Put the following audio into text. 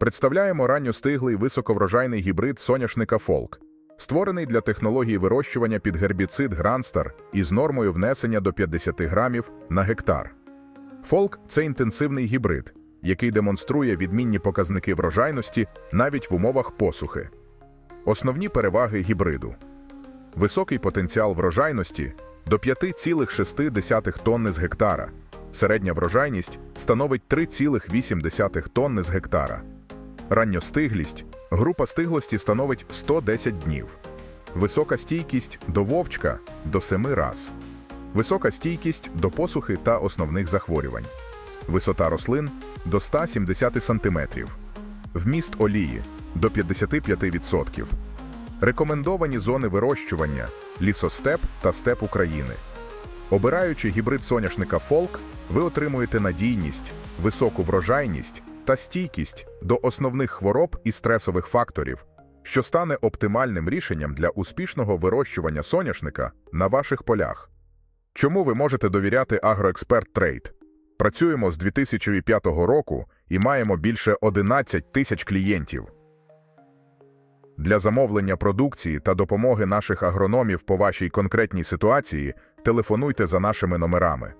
Представляємо ранньостиглий високоврожайний гібрид соняшника Фолк, створений для технології вирощування під гербіцид Гранстар із нормою внесення до 50 грамів на гектар. Фолк це інтенсивний гібрид, який демонструє відмінні показники врожайності навіть в умовах посухи. Основні переваги гібриду: високий потенціал врожайності до 5,6 тонни з гектара. Середня врожайність становить 3,8 тонни з гектара. Ранньостиглість група стиглості становить 110 днів. Висока стійкість до вовчка до 7 раз. Висока стійкість до посухи та основних захворювань. Висота рослин до 170 см. Вміст олії до 55%. Рекомендовані зони вирощування лісостеп та степ України. Обираючи гібрид соняшника Фолк, ви отримуєте надійність, високу врожайність та стійкість до основних хвороб і стресових факторів, що стане оптимальним рішенням для успішного вирощування соняшника на ваших полях. Чому ви можете довіряти Агроексперт Трейд? Працюємо з 2005 року і маємо більше 11 тисяч клієнтів. Для замовлення продукції та допомоги наших агрономів по вашій конкретній ситуації телефонуйте за нашими номерами.